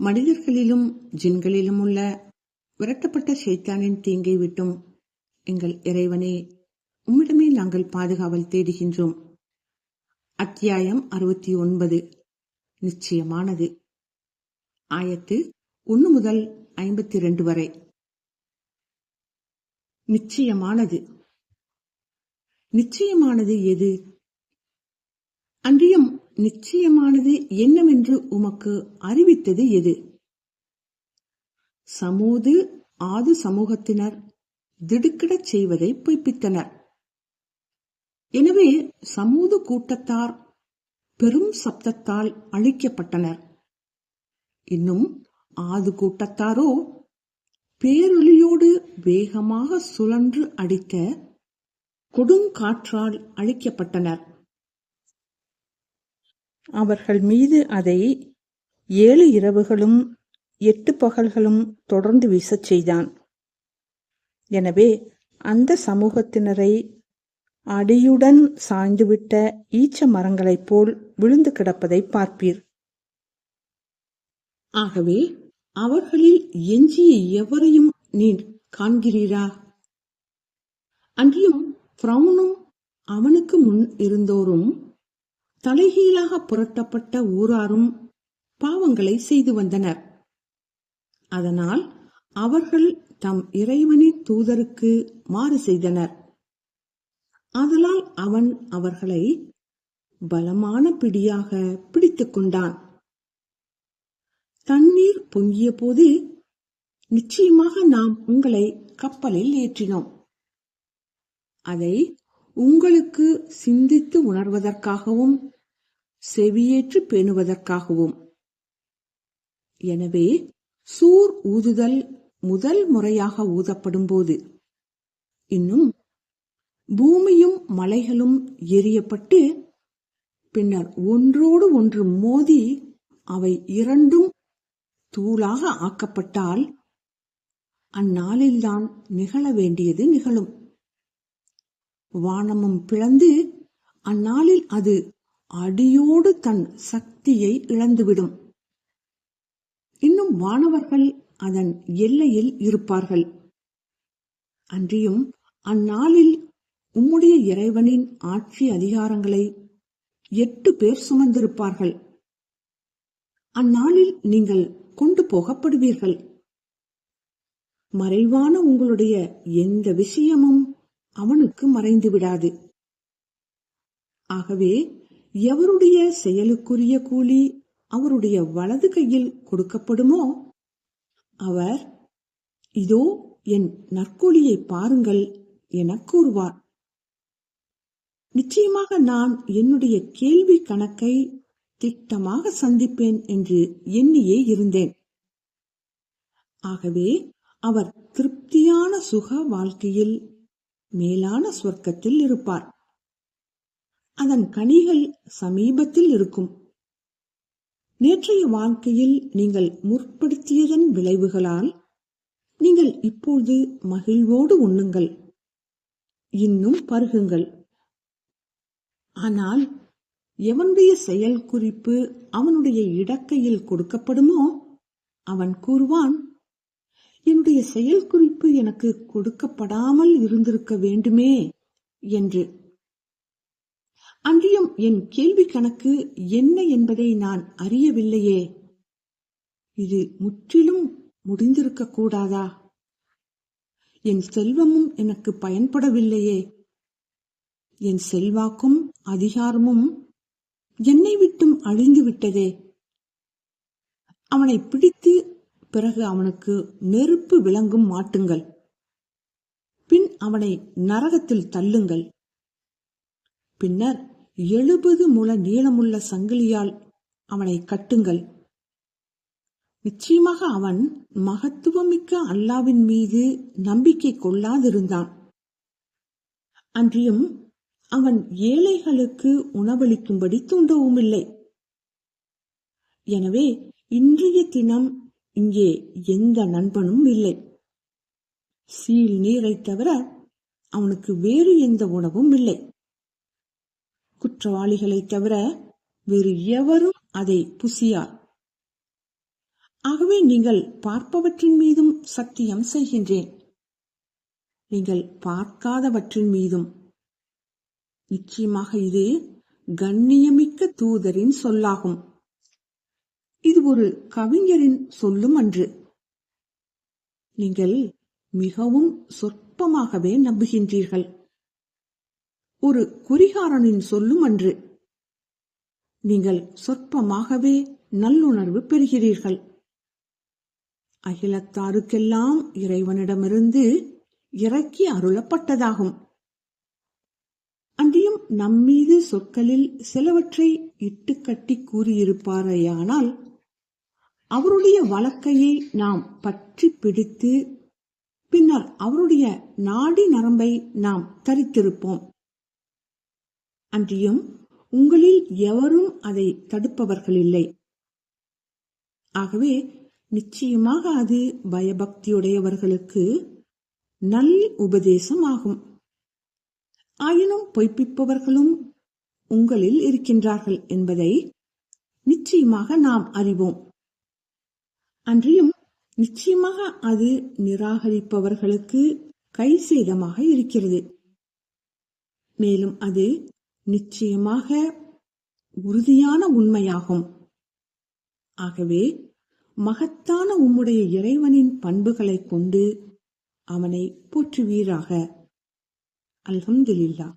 மனிதர்களிலும் ஜின்களிலும் உள்ள விரட்டப்பட்ட சைத்தானின் தீங்கை விட்டும் எங்கள் இறைவனே உம்மிடமே நாங்கள் பாதுகாவல் தேடுகின்றோம். அத்தியாயம் அறுபத்தி ஒன்பது நிச்சயமானது. ஆயத்து ஒன்று முதல் ஐம்பத்தி ரெண்டு வரை. நிச்சயமானது. நிச்சயமானது எது? அன்றியும் நிச்சயமானது என்னவென்று உமக்கு அறிவித்தது எது? சமூது ஆது சமூகத்தினர் திடுக்கிடச் செய்வதை பொய்ப்பித்தனர். எனவே சமூது கூட்டத்தார் பெரும் சப்தத்தால் அழிக்கப்பட்டனர். இன்னும் ஆது கூட்டத்தாரோ பேரொலியோடு வேகமாக சுழன்று அடித்த கொடுங்காற்றால் அழிக்கப்பட்டனர். அவர்கள் மீது அதை ஏழு இரவுகளும் எட்டு பகல்களும் தொடர்ந்து வீசச் செய்தான். எனவே அந்த சமூகத்தினரை அடியுடன் சாய்ந்துவிட்ட ஈச்ச மரங்களைப் போல் விழுந்து கிடப்பதை பார்ப்பீர். ஆகவே அவர்களில் எஞ்சிய எவரையும் நீர் காண்கிறீரா? அன்றியும் பிரவுனும் அவனுக்கு முன் இருந்தோரும் தலைகீழாக புரட்டப்பட்ட ஊராரும் பாவங்களை செய்து வந்தனர். அதனால் அவர்கள் தம் இறைவனின் தூதருக்கு மாறு செய்தனர். அதனால் அவன் அவர்களை பலமான பிடியாக பிடித்துக் கொண்டான். தண்ணீர் பொங்கிய போது நிச்சயமாக நாம் உங்களை கப்பலில் ஏற்றினோம். அதை உங்களுக்கு சிந்தித்து உணர்வதற்காகவும் செவியேற்று பேணுவதற்காகவும். எனவே சூர் ஊதுதல் முதல் முறையாக ஊதப்படும் போது இன்னும் பூமியும் மலைகளும் எரியப்பட்டு பின்னர் ஒன்றோடு ஒன்று மோதி அவை இரண்டும் தூளாக ஆக்கப்பட்டால் அந்நாளில்தான் நிகழ வேண்டியது நிகழும். வானமும் பிளந்து அந்நாளில் அது அடியோடு தன் சக்தியை இழந்துவிடும். இன்னும் வானவர்கள் அதன் எல்லையில் இருப்பார்கள். அன்றியும் அந்நாளில் உம்முடைய இறைவனின் ஆட்சி அதிகாரங்களை எட்டு பேர் சுமந்திருப்பார்கள். அந்நாளில் நீங்கள் கொண்டு போகப்படுவீர்கள். மறைவான உங்களுடைய எந்த விஷயமும் அவனுக்கு மறைந்து விடாது. ஆகவே எவருடைய செயலுக்குரிய கூலி அவருடைய வலது கையில் கொடுக்கப்படுமோ அவர் இதோ என் நற்கூலியை பாருங்கள் என கூறுவார். நிச்சயமாக நான் என்னுடைய கேள்வி கணக்கை திட்டமாக சந்திப்பேன் என்று எண்ணியே இருந்தேன். ஆகவே அவர் திருப்தியான சுக வாழ்க்கையில் மேலான சொர்க்கத்தில் இருப்பார். அதன் கனிகள் சமீபத்தில் இருக்கும். நேற்றைய வாழ்க்கையில் நீங்கள் முற்படுத்தியதன் விளைவுகளால் நீங்கள் இப்போது மகிழ்வோடு உண்ணுங்கள். இன்னும் பருகுங்கள். ஆனால் எவனுடைய செயல் குறிப்பு அவனுடைய இடக்கையில் கொடுக்கப்படுமோ? அவன் கூறுவான் என்னுடைய செயல் குறிப்பு எனக்கு கொடுக்கப்படாமல் இருந்திருக்க வேண்டுமே என்று. அன்றியும் என் கேள்வி கணக்கு என்ன என்பதை நான் அறியவில்லையே. இது முற்றிலும் முடிந்திருக்க கூடாதா? என் செல்வமும் எனக்கு பயன்படவில்லையே. என் செல்வாக்கும் அதிகாரமும் என்னை விட்டும் அழிந்து விட்டதே அவனை பிடித்து பிறகு அவனுக்கு நெருப்பு விளங்கும் மாட்டுங்கள். பின் அவனை நரகத்தில் தள்ளுங்கள். பின்னர் எழுபது முழ நீளமுள்ள சங்கிலியால் அவனை கட்டுங்கள். நிச்சயமாக அவன் மகத்துவமிக்க அல்லாவின் மீது நம்பிக்கை கொள்ளாதிருந்தான். அன்றியும் அவன் ஏழைகளுக்கு உணவளிக்கும்படி தூண்டவும் இல்லை எனவே இன்றைய தினம் இங்கே எந்த நண்பனும் இல்லை. சீல் நீரை தவிர அவனுக்கு வேறு எந்த உணவும் இல்லை. குற்றவாளிகளைத் தவிர வேறு எவரும் அதை புசியார். ஆகவே நீங்கள் பார்ப்பவற்றின் மீதும் சத்தியம் செய்கின்றேன். நீங்கள் பார்க்காதவற்றின் மீதும். நிச்சயமாக இது கண்ணியமிக்க தூதரின் சொல்லாகும். இது ஒரு கவிஞரின் சொல்லும் அன்று. நீங்கள் மிகவும் சொற்பமாகவே நம்புகின்றீர்கள். ஒரு குறிகாரனின் சொல்லும் அன்று. நீங்கள் சொற்பமாகவே நல்லுணர்வு பெறுகிறீர்கள். அகிலத்தாருக்கெல்லாம் இறைவனிடமிருந்து இறக்கி அருளப்பட்டதாகும். அன்றியும் நம்மீது சொற்களில் சிலவற்றை இட்டுக்கட்டி கூறியிருப்பாரையானால் அவருடைய வழக்கையை நாம் பற்றி பிடித்து பின்னர் அவருடைய நாடி நரம்பை நாம் தரித்திருப்போம். அன்றியும் உங்களில் எவரும் அதை தடுப்பவர்கள் இல்லை. ஆகவே நிச்சயமாக அது பயபக்தியுடையவர்களுக்கு நல் உபதேசம் ஆகும். ஆயினும் பொய்ப்பிப்பவர்களும் உங்களில் இருக்கின்றார்கள் என்பதை நிச்சயமாக நாம் அறிவோம். அன்றியும் நிச்சயமாக அது நிராகரிப்பவர்களுக்கு கை சேதமாக இருக்கிறது. மேலும் அது நிச்சயமாக உறுதியான உண்மையாகும். ஆகவே மகத்தான உம்முடைய இறைவனின் பண்புகளைக் கொண்டு அவனை போற்றுவீராக. அல்ஹம்துலில்லா